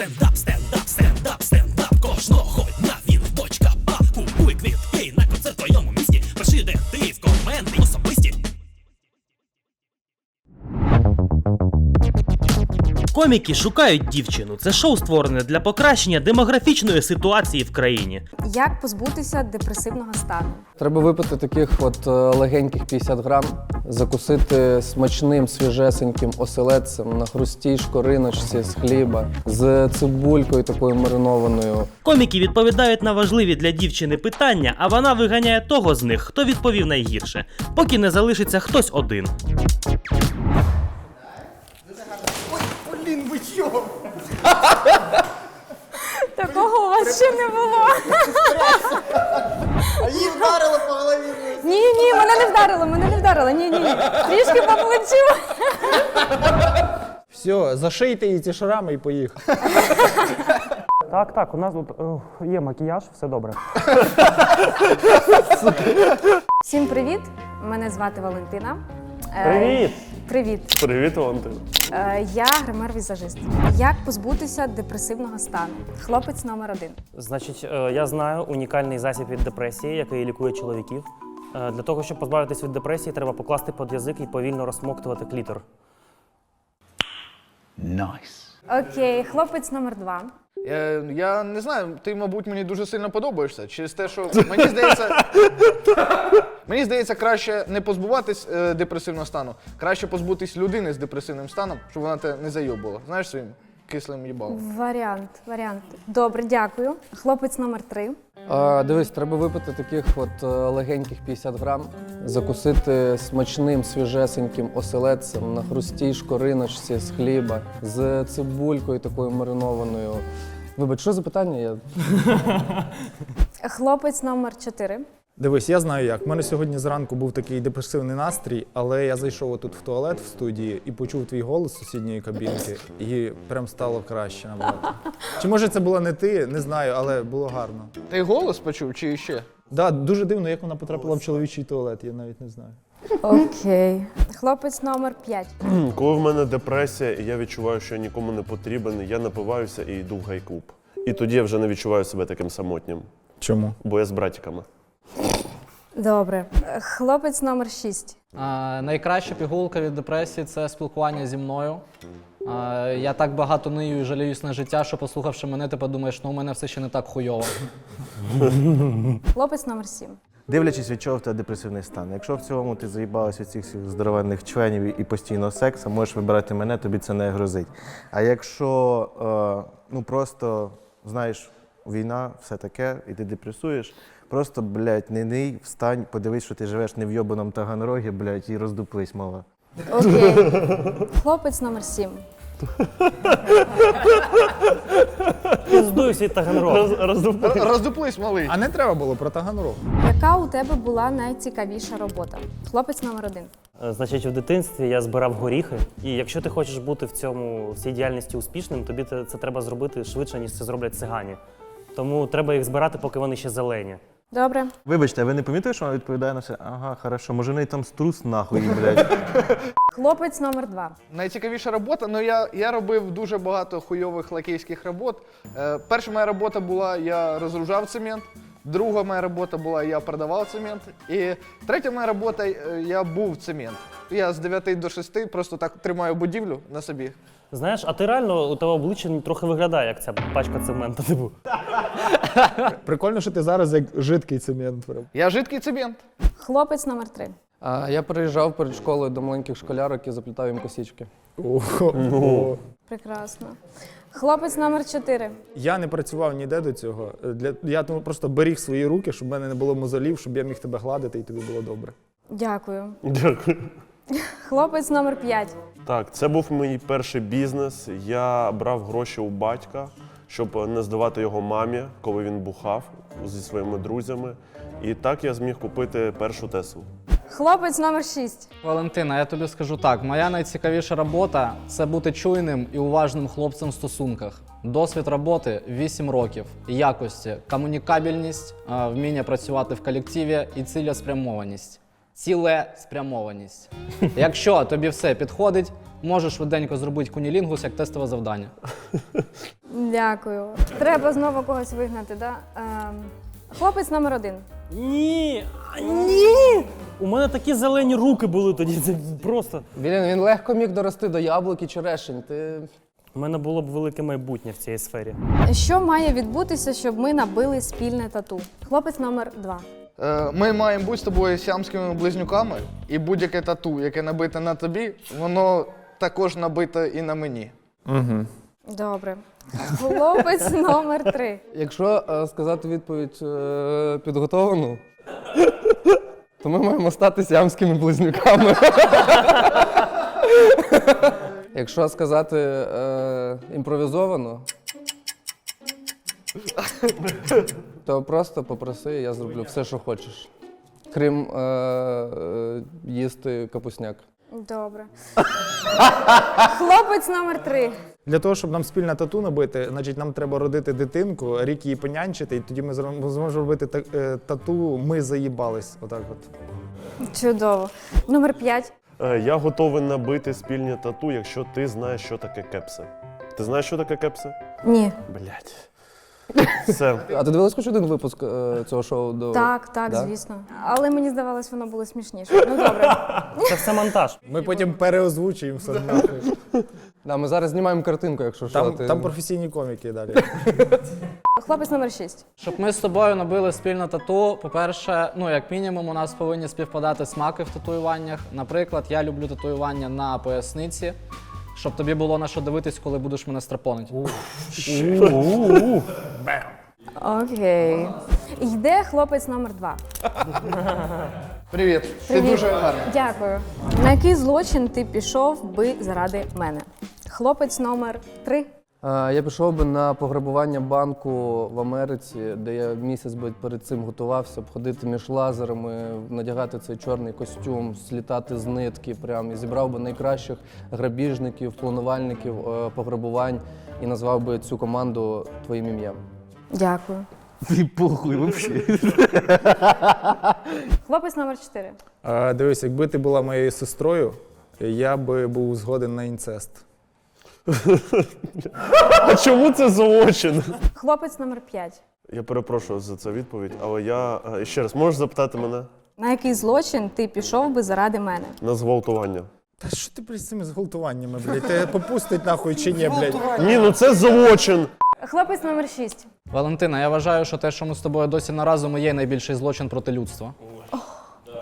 Стендап, стендап, стендап, стендап. Кожного дня він бочка бабку, ей на концерт твоєму Коміки шукають дівчину. Це шоу створене для покращення демографічної ситуації в країні. Як позбутися депресивного стану? Треба випити таких от е, легеньких 50 грам, закусити смачним свіжесеньким оселедцем на хрустій шкориночці з хліба, з цибулькою такою маринованою. Коміки відповідають на важливі для дівчини питання, а вона виганяє того з них, хто відповів найгірше, поки не залишиться хтось один. Такого у вас ще не було. А її вдарили по голові. Ні, ні, мене не вдарило, мене не вдарило. Ні, ні, ні. Трішки по плечу. Все, зашийте її ці шрами і поїхали. Так, так, у нас тут є макіяж, все добре. Всім привіт! Мене звати Валентина. Е, Привіт! Привіт. Привіт, Валентин. Е, Я гример-візажист. Як позбутися депресивного стану? Хлопець номер один. Значить, е, я знаю унікальний засіб від депресії, який лікує чоловіків. Е, Для того, щоб позбавитись від депресії, треба покласти під язик і повільно розсмоктувати клітор. Найс. Окей, хлопець номер два. Я, я не знаю, ти, мабуть, мені дуже сильно подобаєшся. Через те, що мені здається, мені здається, краще не позбуватись е, депресивного стану, краще позбутись людини з депресивним станом, щоб вона тебе не зайобувала. Знаєш своїм кислим їбалом. Варіант, варіант. Добре, дякую. Хлопець номер три. А, дивись, треба випити таких от е, легеньких 50 грам, закусити смачним свіжесеньким оселедцем на хрустій шкориночці з хліба, з цибулькою такою маринованою. Вибач, що за питання? Я Хлопець номер чотири. Дивись, я знаю як. У мене сьогодні зранку був такий депресивний настрій, але я зайшов отут в туалет в студії і почув твій голос з сусідньої кабінки, і прям стало краще набагато. Чи може це була не ти, не знаю, але було гарно. Ти голос почув чи ще? Да, дуже дивно, як вона потрапила в чоловічий туалет, я навіть не знаю. Окей. Хлопець номер п'ять. Коли в мене депресія, і я відчуваю, що я нікому не потрібен, я напиваюся і йду в гай-клуб. І тоді я вже не відчуваю себе таким самотнім, Чому? бо я з братиками. Добре. Хлопець номер шість. А, найкраща пігулка від депресії це спілкування зі мною. А, я так багато нию і жаліюсь на життя, що послухавши мене, ти подумаєш, ну у мене все ще не так хуйово. Хлопець номер сім. Дивлячись, від чого в тебе депресивний стан. Якщо в цілому ти заїбалась від цих всіх здоровенних членів і постійно секса, можеш вибирати мене, тобі це не грозить. А якщо е, ну просто знаєш, війна, все таке, і ти депресуєш, просто, блядь, не ний, встань, подивись, що ти живеш не в йобаному Таганрогі, блядь, і роздуплись, мала. Окей. Хлопець номер сім. Піздуй свій Таганрог. Роздуплись, малий. А не треба було про Таганрог. Яка у тебе була найцікавіша робота? Хлопець номер один. Е, Значить, в дитинстві я збирав горіхи, і якщо ти хочеш бути в цьому в цій діяльності успішним, тобі це, це треба зробити швидше, ніж це зроблять цигані. Тому треба їх збирати, поки вони ще зелені. Добре. Вибачте, а ви не помітили, що вона відповідає на все? Ага, хорошо, може в неї там струс нахуй, блядь. Хлопець номер два. Найцікавіша робота, ну я, я робив дуже багато хуйових лакейських робот. Е, перша моя робота була, я розгружав цемент. Друга моя робота була, я продавав цемент. І третя моя робота, е, я був цемент. Я з 9 до 6 просто так тримаю будівлю на собі. Знаєш, а ти реально у тебе обличчя трохи виглядає, як ця пачка цементу. Типу. Прикольно, що ти зараз як жидкий цемент. прям. Я жидкий цемент. Хлопець номер три. А, я приїжджав перед школою до маленьких школярок і заплітав їм косічки. Ого. Прекрасно. Хлопець номер чотири. Я не працював ніде до цього. Для, я тому просто беріг свої руки, щоб в мене не було мозолів, щоб я міг тебе гладити і тобі було добре. Дякую. Дякую. Хлопець номер п'ять. Так, це був мій перший бізнес. Я брав гроші у батька, щоб не здавати його мамі, коли він бухав зі своїми друзями. І так я зміг купити першу Теслу. Хлопець номер шість. Валентина, я тобі скажу так: моя найцікавіша робота це бути чуйним і уважним хлопцем в стосунках. Досвід роботи 8 років. Якості, комунікабельність, е, вміння працювати в колективі і цілеспрямованість. Цілеспрямованість. Якщо тобі все підходить, можеш швиденько зробити кунілінгус як тестове завдання. Дякую. Треба знову когось вигнати, да? Ем, хлопець номер один. Ні! а, Ні! У мене такі зелені руки були тоді. Це просто. Він, він легко міг дорости до яблук і черешень. Ти У мене було б велике майбутнє в цій сфері. Що має відбутися, щоб ми набили спільне тату? Хлопець номер два. Е, Ми маємо бути з тобою сіамськими близнюками, і будь-яке тату, яке набите на тобі, воно також набите і на мені. Угу. Добре. Хлопець номер три. Якщо е, сказати відповідь е, підготовану, то ми маємо стати сіамськими близнюками. Якщо сказати е, імпровізовано, то просто попроси, я зроблю все, що хочеш. Крім е, е, їсти капусняк. Добре. Хлопець номер три. Для того, щоб нам спільне тату набити, значить нам треба родити дитинку, рік її понянчити, і тоді ми зро- зможемо робити та- е, тату Ми заїбались. Отак от. Чудово. Номер п'ять. Е, Я готовий набити спільні тату, якщо ти знаєш, що таке кепси. Ти знаєш, що таке кепси? Ні. Блять. Все. А ти дивилась хоч один випуск е, цього шоу до Так, так, Да? звісно. Але мені здавалось, воно було смішніше. Ну добре. Це все монтаж. Ми потім переозвучуємо все нахуй. Да, ми зараз знімаємо картинку, якщо що. Там, ти- там професійні коміки далі. Хлопець номер шість. Щоб ми з тобою набили спільне тату, по-перше, ну як мінімум, у нас повинні співпадати смаки в татуюваннях. Наприклад, я люблю татуювання на поясниці, щоб тобі було на що дивитись, коли будеш мене страпонити. Окей. Йде хлопець номер два. Привіт. Ти Привіт. дуже гарний. Дякую. На який злочин ти пішов би заради мене? Хлопець номер три. Е, Я пішов би на пограбування банку в Америці, де я місяць би перед цим готувався, б ходити між лазерами, надягати цей чорний костюм, слітати з нитки, прям і зібрав би найкращих грабіжників, планувальників е, пограбувань і назвав би цю команду твоїм ім'ям. Дякую. Ти похуй взагалі. Хлопець номер чотири. А, дивись, якби ти була моєю сестрою, я би був згоден на інцест. А чому це злочин? Хлопець номер п'ять. Я перепрошую за це відповідь, але я е, ще раз можеш запитати мене На який злочин ти пішов би заради мене? на зґвалтування. Та що ти блядь, з цими зґвалтуваннями, блядь? Тебе попустить нахуй чи ні, блядь? Ні, ну це злочин. Хлопець номер шість. Валентина, я вважаю, що те, що ми з тобою досі на разом, є найбільший злочин проти людства.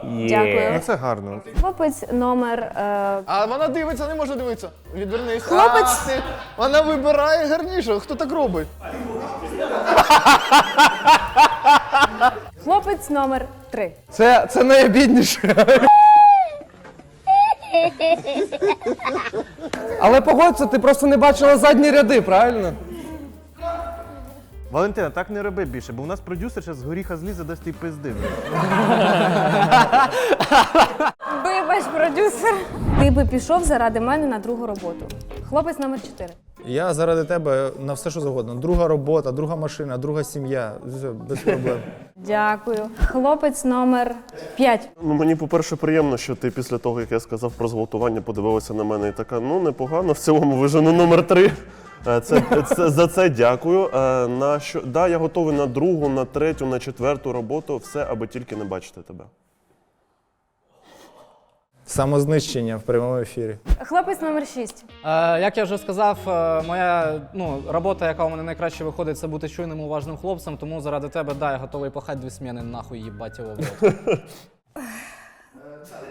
Дякую. Ну це гарно. Хлопець номер. Е... А вона дивиться, не може дивитися. Відвернись. Хлопець- А, ти- Вона вибирає гарніше. Хто так робить? Хлопець номер три. Це, це найобідніше. Але погодься, ти просто не бачила задні ряди, правильно? Валентина, так не роби більше, бо у нас продюсер зараз з горіха злізе, дасть і пизди. Вибач, продюсер. Ти би пішов заради мене на другу роботу. Хлопець номер чотири. Я заради тебе на все, що завгодно. Друга робота, друга машина, друга сім'я. Все, без проблем. Дякую. Хлопець номер п'ять. Ну мені, по-перше, приємно, що ти після того, як я сказав про зґвалтування, подивилася на мене і така, ну непогано, в цілому вижену номер три. Е, Це, це, за це дякую. Е, На що, да, я готовий на другу, на третю, на четверту роботу, все, аби тільки не бачити тебе. Самознищення в прямому ефірі. Хлопець номер шість. Е, як я вже сказав, е, моя ну, робота, яка у мене найкраще виходить, це бути чуйним уважним хлопцем, тому заради тебе, да, я готовий пахати дві сміни, нахуй їбать його в рот.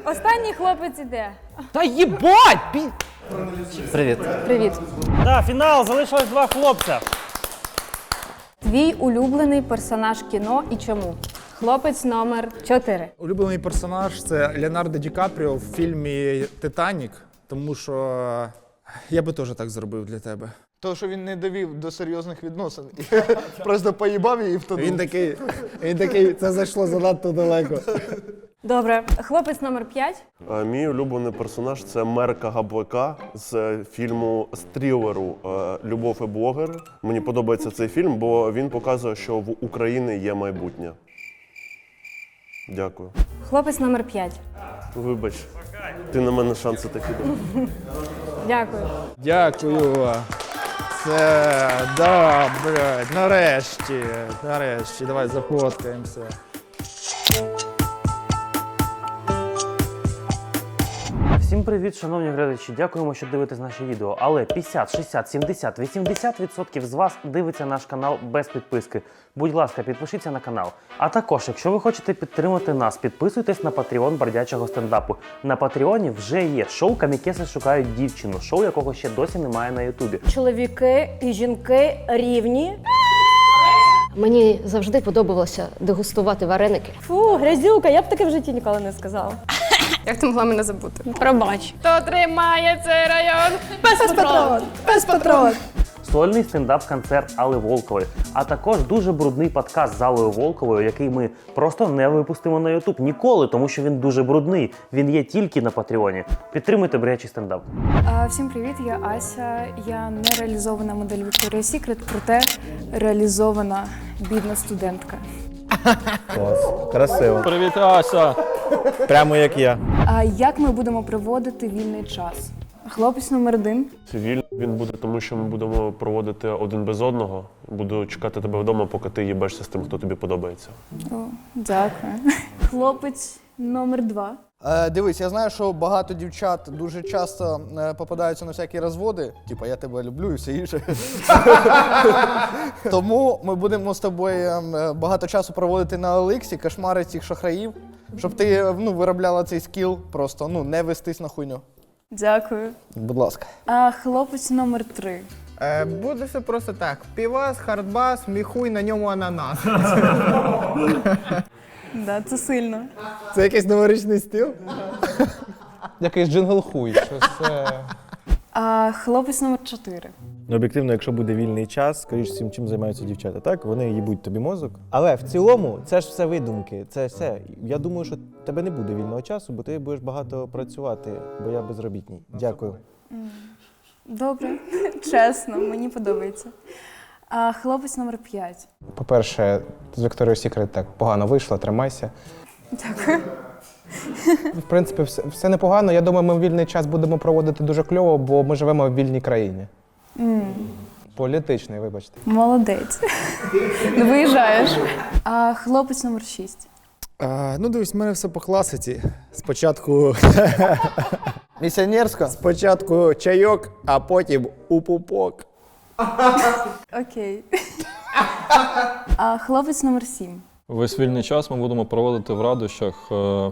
Останній хлопець іде. Та їбать! Пі... Привіт. Привіт. Да, фінал, залишилось два хлопця. Твій улюблений персонаж кіно і чому? Хлопець номер чотири. Улюблений персонаж це Леонардо Ді Капріо в фільмі Титанік, тому що я би теж так зробив для тебе. То, що він не довів до серйозних відносин. Просто поїбав її в тоді. Він такий, він такий, це зайшло занадто далеко. Добре. Хлопець номер п'ять. Е, Мій улюблений персонаж це мер Кагаблика з фільму з трилеру е, Любов і блогер. Мені подобається цей фільм, бо він показує, що в Україні є майбутнє. Дякую. Хлопець номер 5. Вибач, ти на мене шанси такі дав. Дякую. Дякую. Це добре. нарешті. Нарешті. Давай зафоткаємося. Всім привіт, шановні глядачі. Дякуємо, що дивитесь наші відео. Але 50, 60, 70, 80% з вас дивиться наш канал без підписки. Будь ласка, підпишіться на канал. А також, якщо ви хочете підтримати нас, підписуйтесь на Patreon бродячого стендапу. На Патреоні вже є шоу Камікеси шукають дівчину, шоу якого ще досі немає на Ютубі. Чоловіки і жінки рівні. Мені завжди подобалося дегустувати вареники. Фу, грязюка, я б таке в житті ніколи не сказала. Як ти могла мене забути? Пробач. Хто тримає цей район? Без патрон! Без патрон! Сольний стендап-концерт Алли Волкової, а також дуже брудний подкаст з Аллою Волковою, який ми просто не випустимо на Ютуб ніколи, тому що він дуже брудний. Він є тільки на Патреоні. Підтримуйте брячий стендап. А, Всім привіт, я Ася. Я не реалізована модель Victoria's Secret, проте реалізована бідна студентка. Клас. Красиво. Привіт, Ася. Прямо як я. А як ми будемо проводити вільний час? Хлопець номер один. Цивіль він буде, тому що ми будемо проводити один без одного. Буду чекати тебе вдома, поки ти їбешся з тим, хто тобі подобається. О, дякую. Хлопець номер два. Е, дивись, я знаю, що багато дівчат дуже часто е, попадаються на всякі розводи, типа я тебе люблю і все інше. Тому ми будемо з тобою е, багато часу проводити на Олексі, кошмари цих шахраїв, щоб ти е, ну, виробляла цей скіл, просто ну, не вестись на хуйню. Дякую. Будь ласка. А хлопець номер три. Е, буде все просто так. Півас, хардбас, міхуй, на ньому ананас. Да, це сильно. Це якийсь новорічний стил? Якийсь джингл хуй. Щось, е, А хлопець номер чотири. Ну, об'єктивно, якщо буде вільний час, скоріш всім, чим займаються дівчата, так? Вони їбуть тобі мозок. Але в цілому це ж все видумки. Це все. Я думаю, що тебе не буде вільного часу, бо ти будеш багато працювати, бо я безробітний. Дякую. Добре, чесно, мені подобається. А хлопець номер п'ять. По-перше, з Victoria's Secret так погано вийшло, тримайся. Дякую. В принципі, все, все непогано. Я думаю, ми вільний час будемо проводити дуже кльово, бо ми живемо в вільній країні. Політичний, вибачте. Молодець. Виїжджаєш. А хлопець номер шість. А, ну, дивись, в мене все по класиці. Спочатку, Місіонерська. спочатку чайок, а потім у пупок. Окей. А хлопець номер сім. Весь вільний час ми будемо проводити в радощах, е,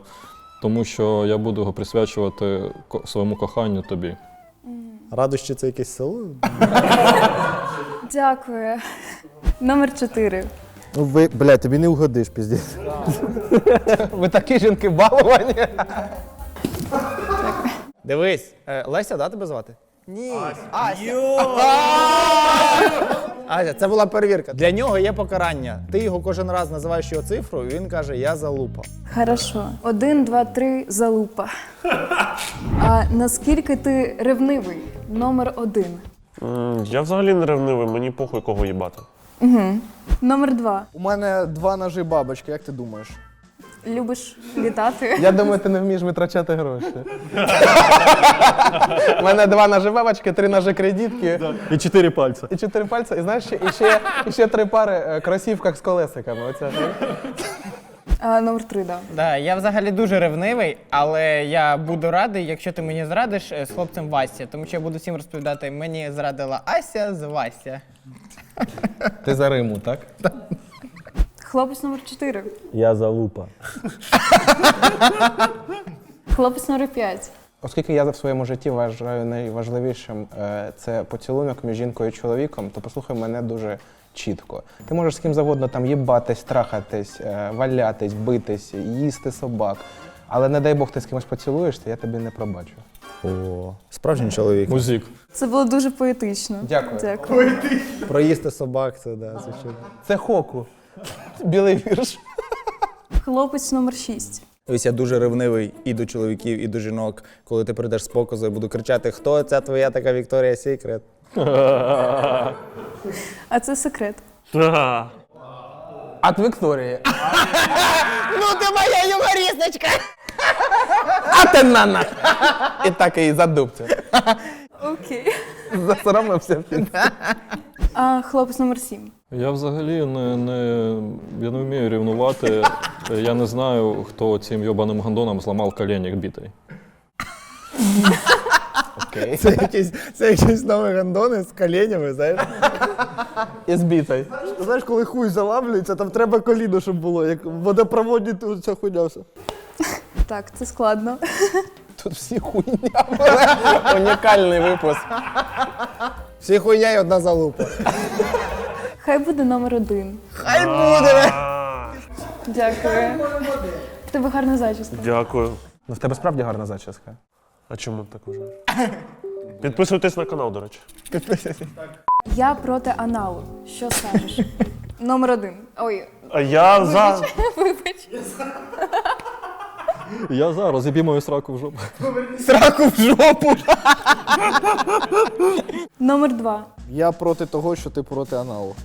тому що я буду його присвячувати ко- своєму коханню тобі. Радощі це якесь село? Дякую. Номер чотири. Ну, ви, блядь, тобі не угодиш, піздець. Ви такі жінки баловані. Дивись, е, Леся, да, тебе звати? Ні. Ася, це була перевірка. Для нього є покарання. Ти його кожен раз називаєш його цифру, і він каже: Я залупа. Хорошо. Один, два, три, залупа. А наскільки ти ревнивий? Номер один. М, Я взагалі не ревнивий, мені похуй кого їбати. Угу. Номер два. У мене два ножі бабочки, як ти думаєш? Любиш літати? Я думаю, ти не вмієш витрачати гроші. У мене два ножи бабочки, три ножи кредитки. І чотири пальця. І чотири пальця, і знаєш, ще- і ще, і ще три пари е, кросівках з колесиками. Оце, А, номер три, да. Да, я взагалі дуже ревнивий, але я буду радий, якщо ти мені зрадиш е, з хлопцем Вася, тому що я буду всім розповідати, мені зрадила Ася з Вася. Ти за Риму, так? Хлопець номер чотири. Я залупа. Хлопець номер п'ять. Оскільки я в своєму житті вважаю найважливішим е, це поцілунок між жінкою і чоловіком, то послухай мене дуже чітко. Ти можеш з ким завгодно там їбатись, трахатись, е, валятись, битись, їсти собак. Але не дай Бог ти з кимось поцілуєшся, я тобі не пробачу. О, справжній чоловік. Музик. Це було дуже поетично. Дякую. Дякую. Проїсти собак, це да, звичайно. Це хоку. Білий вірш. Хлопець номер шість. Ось я дуже ревнивий і до чоловіків, і до жінок. Коли ти прийдеш з показу, я буду кричати: хто ця твоя така Вікторія Сікрет? А це секрет. От Вікторії. ну ти моя юмористочка! А ти нана! І так і задубця. Окей. Засоромився. А, хлопець номер сім. Я взагалі не, не, я не вмію рівнувати. Я не знаю, хто цим йобаним гандоном зламав коленник бітий. Окей. Це якісь, це якісь нові гандони з коленями, знаєш? І збитий. Знаєш, коли хуй заламлюється, там треба коліно, щоб було, як в водопроводі тут ця хуйня все. Так, це складно. Тут всі хуйня. Унікальний випуск. Всі хуйня і одна залупа. Хай буде номер один. Хай буде! Дякую. В тебе гарна зачіска. Дякую. Ну в тебе справді гарна зачіска. А чому так вважаєш? Підписуйтесь на канал, до речі. Я проти аналу. Що скажеш? Номер один. Ой, А я за. вибач. Я зараз зіб'ю мою сраку в жопу. Сраку в жопу! Номер два. Я проти того, що ти проти аналу.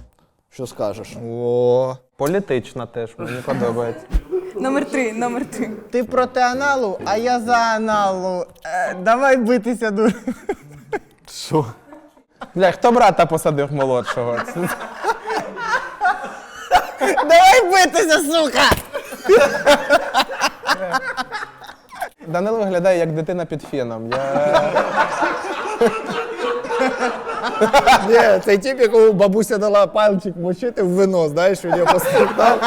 Що скажеш? О, Політична теж, мені подобається. Номер три. Номер три. Ти проти аналу, а я за аналу. Е, давай битися дуже. Що? Бля, хто брата посадив молодшого? Давай битися, сука! Данило виглядає як дитина під феном. Я... Ні, цей тип, якому бабуся дала пальчик мочити в вино, знаєш, він його посмоктав.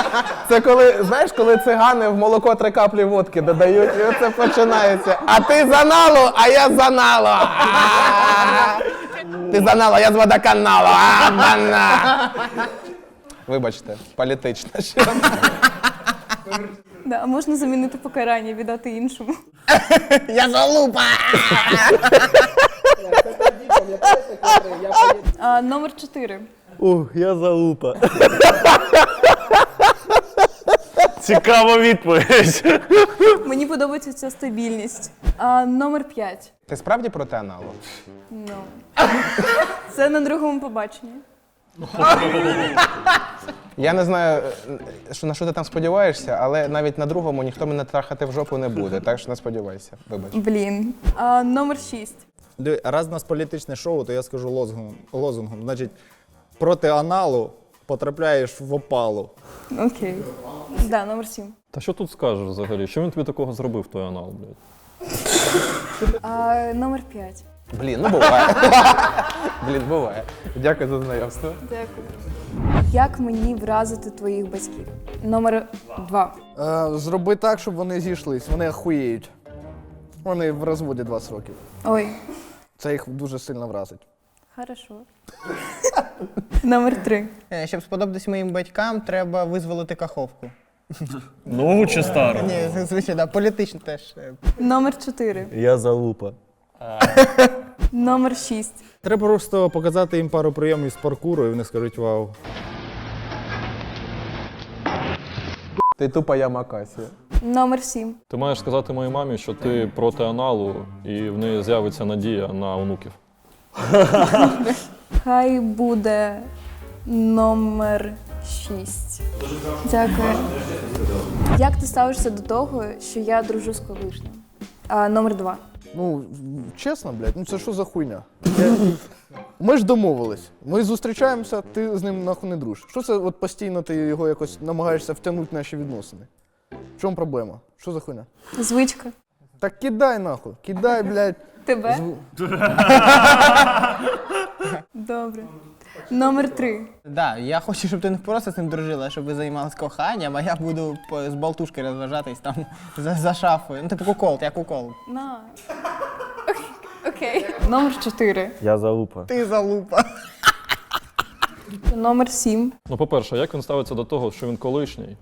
Це коли, знаєш, коли цигани в молоко три каплі водки додають, і оце починається. А ти за налу, а я за нало. А! Ти за нало, я з водоканалу. Бана. Вибачте, політична ще. Да, а можна замінити покарання, віддати іншому. Я залупа! тоді. А, номер 4. Ух, я залупа. Цікава відповідь. Мені подобається ця стабільність. А, номер 5. Ти справді про те, Нало? Ну. Це на другому побаченні. Я не знаю, що на що ти там сподіваєшся, але навіть на другому ніхто мене трахати в жопу не буде, так що не сподівайся. Вибач. Блін. А, номер 6. Раз у нас політичне шоу, то я скажу лозунгом. лозунгом. Значить, проти аналу потрапляєш в опалу. Окей. Да, номер сім. Та що тут скажеш взагалі? Що він тобі такого зробив, той анал, блядь? А, номер п'ять. Блін, ну буває. Блін, буває. Дякую за знайомство. Дякую. Як мені вразити твоїх батьків? Номер два. Е, зроби так, щоб вони зійшлись. Вони охуєють. Вони в розводі 20 років. Ой, Це їх дуже сильно вразить. хорошо. Номер три. Е, Щоб сподобатись моїм батькам, треба визволити каховку. Нову чи стару? Ні, звичайно, да, політично теж. е. Номер чотири. Я залупа. Номер шість. Треба просто показати їм пару прийомів з паркуру, і вони скажуть вау. Ти тупа ямакасі. Номер сім. Ти маєш сказати моїй мамі, що ти проти аналу, і в неї з'явиться надія на онуків. Хай буде номер шість. Дякую. Як ти ставишся до того, що я дружу з колишнім? А, номер два. Ну, чесно, блядь, ну це що за хуйня? Я- Ми ж домовились. Ми зустрічаємося, ти з ним нахуй не дружиш. Що це от постійно ти його якось намагаєшся втягнути в наші відносини? В чому проблема? Що за хуйня? Звичка. Так кидай нахуй, кидай, блядь. Тебе? Добре. Номер три. Да, я хочу, щоб ти не просто з ним дружила, а щоб ви займалися коханням, а я буду по- з болтушки розважатись там за, за шафою. Ну, типу кукол, як укол. На. Окей. Номер чотири. Я залупа. Ти залупа. Номер сім. Ну, по-перше, як він ставиться до того, що він колишній?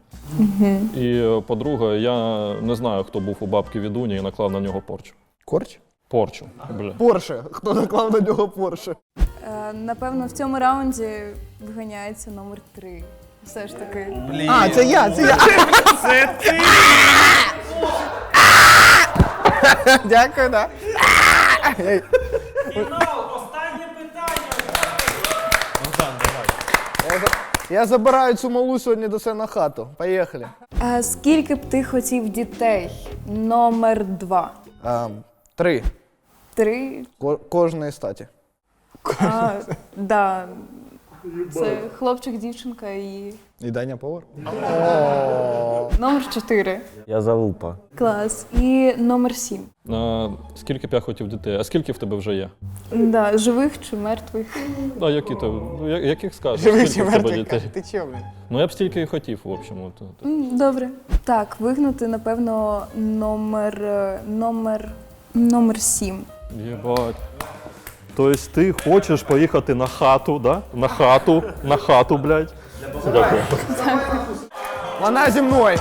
І е, по-друге, я не знаю, хто був у бабки відуні і наклав на нього порчу. Корч? Порчу. Бля. Порше. Хто наклав на нього Порше? Е, напевно, в цьому раунді виганяється номер три. Все ж таки. А, це я, це я. Це ти! Дякую, да. Я забираю цю малу сьогодні до себе на хату. Поїхали. А скільки б ти хотів дітей? Номер два. А, три. Три. Ко- кожної статі. А, да. Це хлопчик, дівчинка і І Даня повар? номер чотири. Я залупа. Клас. І номер сім. А, скільки б я хотів дітей? А скільки в тебе вже є? Да, живих чи мертвих? А які ти? Ну, я- яких скажеш? Скільки чи в тебе мертвий? дітей? Ти чого, блін? Ну я б стільки і хотів, в общем. От, от. М, Добре. Так, вигнати, напевно, номер. е, номер. номер сім. Єбать. Тобто ти хочеш поїхати на хату, да? На хату, на хату, блядь. Дякую. Вона зі мною.